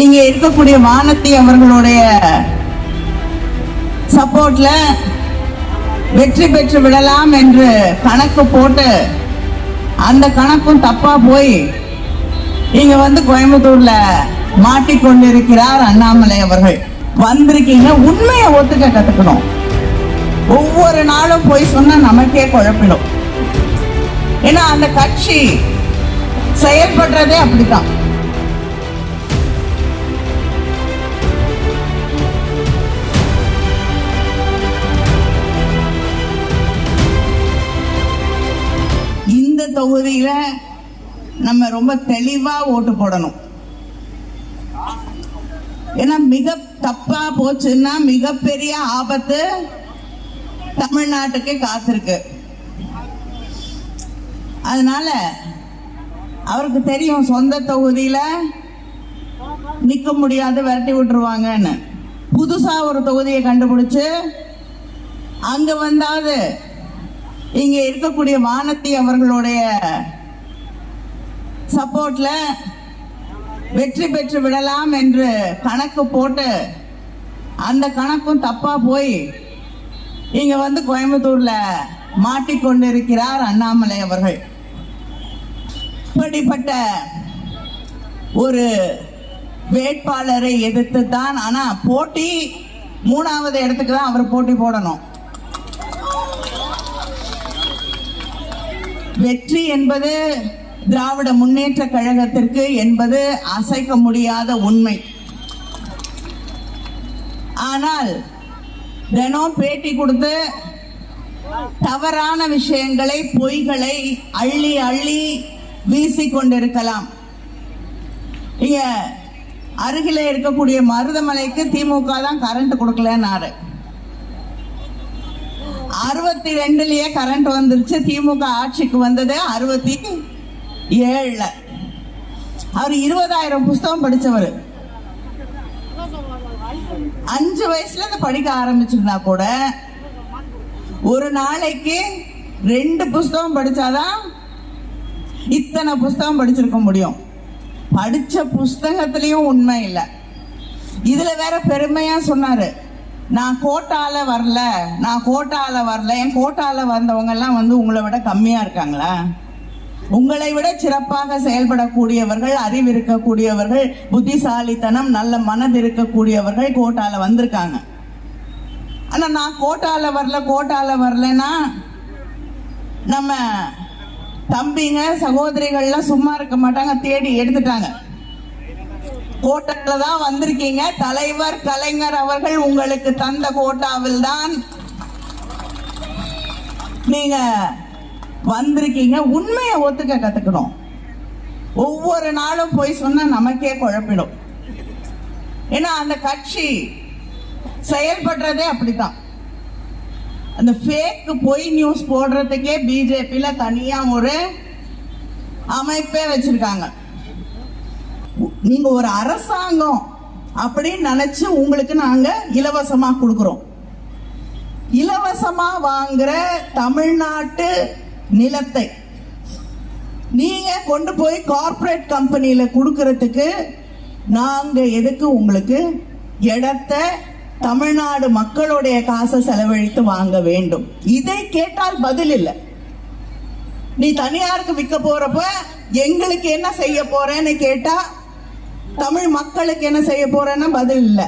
இங்க இருக்கக்கூடிய வானத்தை அவர்களுடைய சப்போர்ட்ல வெற்றி பெற்று விடலாம் என்று கணக்கு போட்டு அந்த கணக்கும் தப்பா போய் இங்க வந்து கோயம்புத்தூர்ல மாட்டிக்கொண்டிருக்கிறார் அண்ணாமலை அவர்கள். வந்திருக்கீங்க உண்மையை ஒத்துக்க கத்துக்கணும். ஒவ்வொரு நாளும் போய் சொன்னா நமக்கே குழப்பிடும். ஏன்னா அந்த கட்சி செயல்படுறதே அப்படித்தான். தொகுதியில நம்ம ரொம்ப தெளிவா ஓட்டு போடணும். ஏன்னா மிக தப்பா போச்சுன்னா மிகப்பெரிய ஆபத்து தமிழ்நாட்டுக்கு காத்திருக்கு. அதனால அவருக்கு தெரியும் சொந்த தொகுதியில நிக்க முடியாது விரட்டி விட்டுருவாங்கன்னு. புதுசா ஒரு தொகுதியை கண்டுபிடிச்சு அங்க வந்தாவது இங்க இருக்கக்கூடிய வானதி அவர்களுடைய சப்போர்ட்ல வெற்றி பெற்று விடலாம் என்று கணக்கு போட்டு அந்த கணக்கும் தப்பா போய் இங்க வந்து கோயம்புத்தூர்ல மாட்டிக்கொண்டிருக்கிறார் அண்ணாமலை அவர்கள். இப்படிப்பட்ட ஒரு வேட்பாளரை எதிர்த்து தான் ஆனா போட்டி மூணாவது இடத்துக்கு தான் அவர் போட்டி போடணும். வெற்றி என்பது திராவிட முன்னேற்ற கழகத்திற்கு என்பது அசைக்க முடியாத உண்மை. ஆனால் தினம் பேட்டி கொடுத்து தவறான விஷயங்களை பொய்களை அள்ளி அள்ளி வீசி கொண்டிருக்கலாம். இங்க அருகில இருக்கக்கூடிய மருதமலைக்கு திமுக தான் கரண்ட் கொடுக்கலன்னாரு. அறுபத்தி ரெண்டுலயே கரண்ட் வந்துருச்சு. திமுக ஆட்சிக்கு வந்தது அறுபத்தி ஏழுல அவர் இருபதாயிரம் புஸ்தகம் படிச்சவர். அஞ்சு வயசுல இருந்து படிக்க ஆரம்பிச்சிருந்தா கூட ஒரு நாளைக்கு ரெண்டு புஸ்தகம் படிச்சாதான் இத்தனை புஸ்தகம் படிச்சிருக்க முடியும். படிச்ச புஸ்தகத்திலயும் உண்மை இல்லை. இதுல வேற பெருமையா சொன்னாரு. நான் கோட்டால வரல நான் கோட்டால வரல என் கோட்டால வந்தவங்க எல்லாம் வந்து உங்களை விட கம்மியா இருக்காங்களா? உங்களை விட சிறப்பாக செயல்படக்கூடியவர்கள் அறிவு இருக்கக்கூடியவர்கள் புத்திசாலித்தனம் நல்ல மனது இருக்கக்கூடியவர்கள் கோட்டால வந்திருக்காங்க. ஆனா நான் கோட்டால வரல கோட்டால வரலன்னா நம்ம தம்பிங்க சகோதரிகள்லாம் சும்மா இருக்க மாட்டாங்க தேடி எடுத்துட்டாங்க. கோட்டாவில் தான் வந்திருக்கீங்க. தலைவர் கலைஞர் அவர்கள் உங்களுக்கு தந்த கோட்டாவில் தான் நீங்க வந்திருக்கீங்க. உண்மையை ஒத்துக்க கத்துக்கணும். ஒவ்வொரு நாளும் போய் சொன்னா நமக்கே குழப்பிடும். ஏன்னா அந்த கட்சி செயல்படுறதே அப்படித்தான். அந்த ஃபேக் பொய் நியூஸ் போடுறதுக்கே பிஜேபியில தனியா ஒரு அமைப்பே வச்சிருக்காங்க. நீங்க ஒரு அரசாங்கம் அப்படின்னு நினைச்சு உங்களுக்கு நாங்க இலவசமா கொடுக்கிறோம். இலவசமா வாங்குற தமிழ்நாட்டு நிலத்தை நீங்க கொண்டு போய் கார்பரேட் கம்பெனியில கொடுக்கறதுக்கு நாங்க எதுக்கு உங்களுக்கு இடத்த தமிழ்நாடு மக்களுடைய காசை செலவழித்து வாங்க வேண்டும். இதை கேட்டால் பதில் இல்லை. நீ தனியாருக்கு விற்க போறப்ப எங்களுக்கு என்ன செய்ய போறேன்னு கேட்டா தமிழ் மக்களுக்கு என்ன செய்ய போறேன்னா பதில் இல்லை.